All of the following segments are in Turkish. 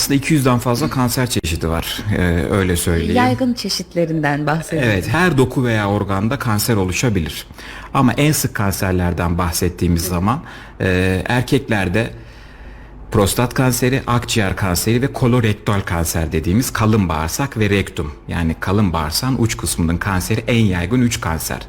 Aslında 200'den fazla kanser çeşidi var. Ee, öyle söyleyeyim. Yaygın çeşitlerinden bahsedelim. Evet, her doku veya organda kanser oluşabilir. Ama en sık kanserlerden bahsettiğimiz zaman e, erkeklerde prostat kanseri, akciğer kanseri ve kolorektal kanser dediğimiz kalın bağırsak ve rektum yani kalın bağırsağın uç kısmının kanseri en yaygın 3 kanser.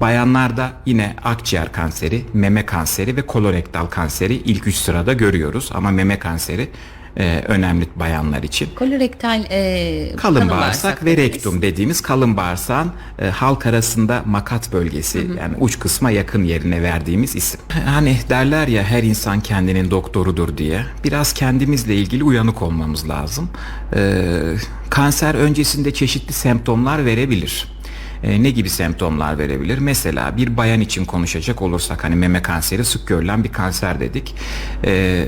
Bayanlarda yine akciğer kanseri, meme kanseri ve kolorektal kanseri ilk 3 sırada görüyoruz ama meme kanseri e, önemli bayanlar için. Kolorektal e, Kalın bağırsak ve dediğimiz. rektum dediğimiz kalın bağırsağın e, halk arasında makat bölgesi yani uç kısma yakın yerine verdiğimiz isim. Hani derler ya her insan kendinin doktorudur diye biraz kendimizle ilgili uyanık olmamız lazım. E, kanser öncesinde çeşitli semptomlar verebilir. E, ne gibi semptomlar verebilir? Mesela bir bayan için konuşacak olursak hani meme kanseri sık görülen bir kanser dedik. E,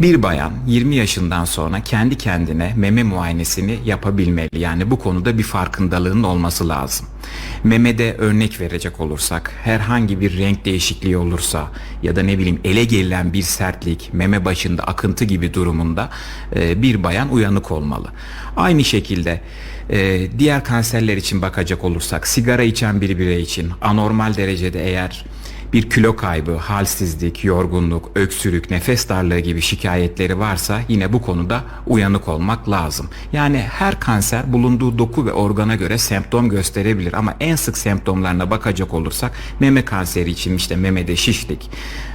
bir bayan 20 yaşından sonra kendi kendine meme muayenesini yapabilmeli. Yani bu konuda bir farkındalığının olması lazım. Memede örnek verecek olursak herhangi bir renk değişikliği olursa ya da ne bileyim ele gelen bir sertlik, meme başında akıntı gibi durumunda e, bir bayan uyanık olmalı. Aynı şekilde e, diğer kanserler için bakacak olursak sigara içen bir birey için anormal derecede eğer bir kilo kaybı, halsizlik, yorgunluk, öksürük, nefes darlığı gibi şikayetleri varsa yine bu konuda uyanık olmak lazım. Yani her kanser bulunduğu doku ve organa göre semptom gösterebilir ama en sık semptomlarına bakacak olursak meme kanseri için işte memede şişlik,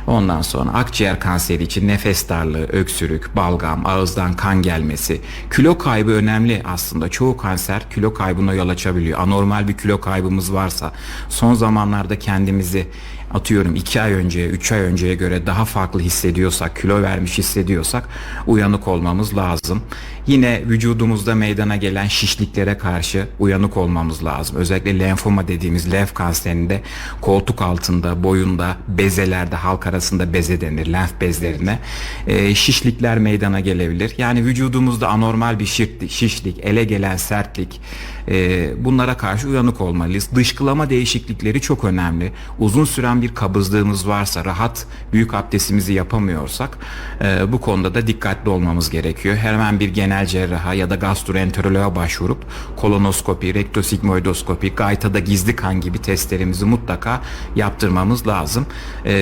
ondan sonra akciğer kanseri için nefes darlığı, öksürük, balgam, ağızdan kan gelmesi, kilo kaybı önemli aslında. Çoğu kanser kilo kaybına yol açabiliyor. Anormal bir kilo kaybımız varsa son zamanlarda kendimizi atıyorum 2 ay önceye 3 ay önceye göre daha farklı hissediyorsak kilo vermiş hissediyorsak uyanık olmamız lazım. Yine vücudumuzda meydana gelen şişliklere karşı uyanık olmamız lazım. Özellikle lenfoma dediğimiz lenf kanserinde koltuk altında, boyunda, bezelerde halk arasında beze denir lenf bezlerine. Ee, şişlikler meydana gelebilir. Yani vücudumuzda anormal bir şişlik, şişlik ele gelen sertlik e, bunlara karşı uyanık olmalıyız. Dışkılama değişiklikleri çok önemli. Uzun süren bir kabızlığımız varsa, rahat büyük abdestimizi yapamıyorsak e, bu konuda da dikkatli olmamız gerekiyor. Hemen bir genel cerraha ya da gastroenteroloğa başvurup kolonoskopi, rektosigmoidoskopi, gaytada gizli kan gibi testlerimizi mutlaka yaptırmamız lazım. E,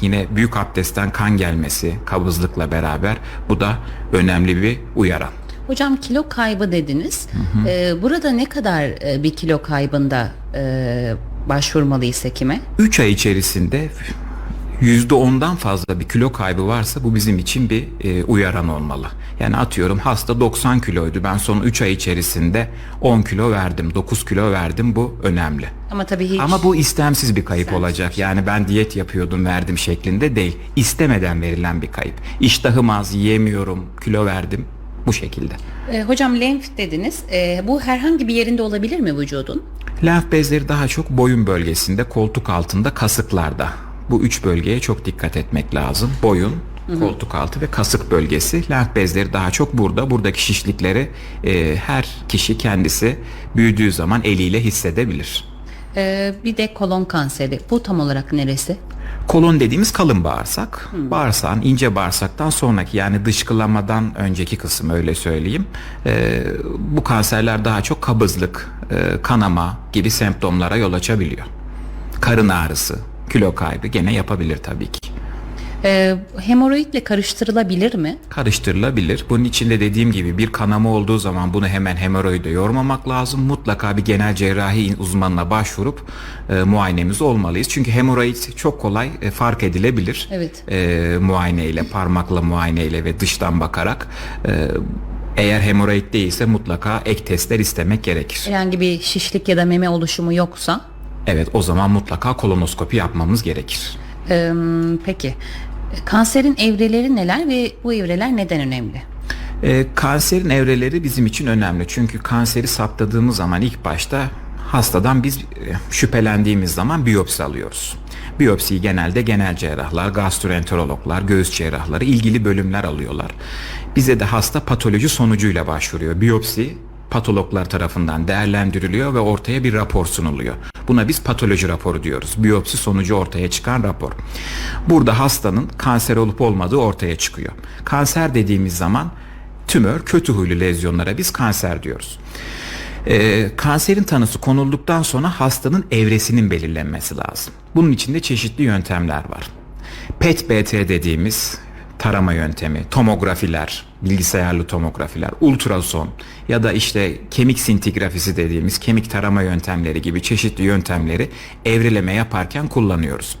yine büyük abdestten kan gelmesi kabızlıkla beraber bu da önemli bir uyaran. Hocam kilo kaybı dediniz. E, burada ne kadar e, bir kilo kaybında e, başvurmalıyız hekime? 3 ay içerisinde %10'dan fazla bir kilo kaybı varsa bu bizim için bir e, uyaran olmalı. Yani atıyorum hasta 90 kiloydu. Ben son 3 ay içerisinde 10 kilo verdim, 9 kilo verdim. Bu önemli. Ama tabii hiç Ama bu istemsiz bir kayıp İstemsiz olacak. Yani ben diyet yapıyordum verdim şeklinde değil. İstemeden verilen bir kayıp. İştahım az, yiyemiyorum, kilo verdim. Bu şekilde. E, hocam lenf dediniz. E, bu herhangi bir yerinde olabilir mi vücudun? Lenf bezleri daha çok boyun bölgesinde, koltuk altında, kasıklarda. Bu üç bölgeye çok dikkat etmek lazım. Boyun, koltuk altı ve kasık bölgesi. Lenf bezleri daha çok burada. Buradaki şişlikleri e, her kişi kendisi büyüdüğü zaman eliyle hissedebilir. E, bir de kolon kanseri. Bu tam olarak neresi? Kolon dediğimiz kalın bağırsak. Bağırsağın ince bağırsaktan sonraki yani dışkılamadan önceki kısım öyle söyleyeyim. Ee, bu kanserler daha çok kabızlık, e, kanama gibi semptomlara yol açabiliyor. Karın ağrısı, kilo kaybı gene yapabilir tabii ki. E, hemoroidle karıştırılabilir mi? Karıştırılabilir. Bunun içinde dediğim gibi bir kanama olduğu zaman bunu hemen hemoroide yormamak lazım. Mutlaka bir genel cerrahi uzmanına başvurup e, muayenemiz olmalıyız. Çünkü hemoroid çok kolay e, fark edilebilir. Evet. E, muayeneyle, parmakla muayeneyle ve dıştan bakarak. E, eğer hemoroid değilse mutlaka ek testler istemek gerekir. Herhangi bir şişlik ya da meme oluşumu yoksa? Evet o zaman mutlaka kolonoskopi yapmamız gerekir. E, peki. Kanserin evreleri neler ve bu evreler neden önemli? E, kanserin evreleri bizim için önemli. Çünkü kanseri saptadığımız zaman ilk başta hastadan biz e, şüphelendiğimiz zaman biyopsi alıyoruz. Biyopsiyi genelde genel cerrahlar, gastroenterologlar, göğüs cerrahları ilgili bölümler alıyorlar. Bize de hasta patoloji sonucuyla başvuruyor. Biyopsi patologlar tarafından değerlendiriliyor ve ortaya bir rapor sunuluyor. Buna biz patoloji raporu diyoruz. Biyopsi sonucu ortaya çıkan rapor. Burada hastanın kanser olup olmadığı ortaya çıkıyor. Kanser dediğimiz zaman tümör, kötü huylu lezyonlara biz kanser diyoruz. Ee, kanserin tanısı konulduktan sonra hastanın evresinin belirlenmesi lazım. Bunun için de çeşitli yöntemler var. PET-BT dediğimiz tarama yöntemi, tomografiler, bilgisayarlı tomografiler, ultrason ya da işte kemik sintigrafisi dediğimiz kemik tarama yöntemleri gibi çeşitli yöntemleri evreleme yaparken kullanıyoruz.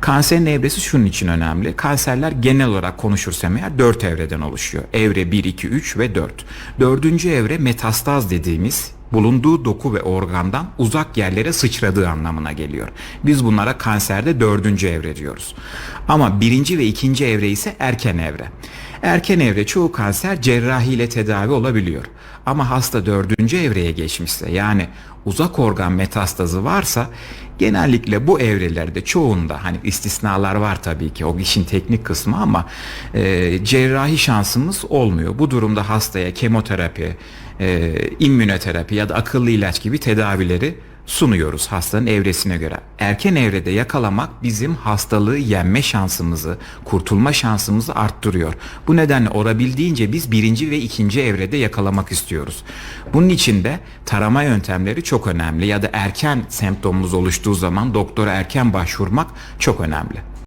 Kanserin evresi şunun için önemli. Kanserler genel olarak konuşursam eğer 4 evreden oluşuyor. Evre 1, 2, 3 ve 4. Dördüncü evre metastaz dediğimiz bulunduğu doku ve organdan uzak yerlere sıçradığı anlamına geliyor. Biz bunlara kanserde dördüncü evre diyoruz. Ama birinci ve ikinci evre ise erken evre. Erken evre çoğu kanser cerrahiyle tedavi olabiliyor. Ama hasta dördüncü evreye geçmişse yani uzak organ metastazı varsa genellikle bu evrelerde çoğunda hani istisnalar var tabii ki o işin teknik kısmı ama e, cerrahi şansımız olmuyor. Bu durumda hastaya kemoterapi, e, immünoterapi ya da akıllı ilaç gibi tedavileri sunuyoruz hastanın evresine göre. Erken evrede yakalamak bizim hastalığı yenme şansımızı, kurtulma şansımızı arttırıyor. Bu nedenle olabildiğince biz birinci ve ikinci evrede yakalamak istiyoruz. Bunun için de tarama yöntemleri çok önemli ya da erken semptomumuz oluştuğu zaman doktora erken başvurmak çok önemli.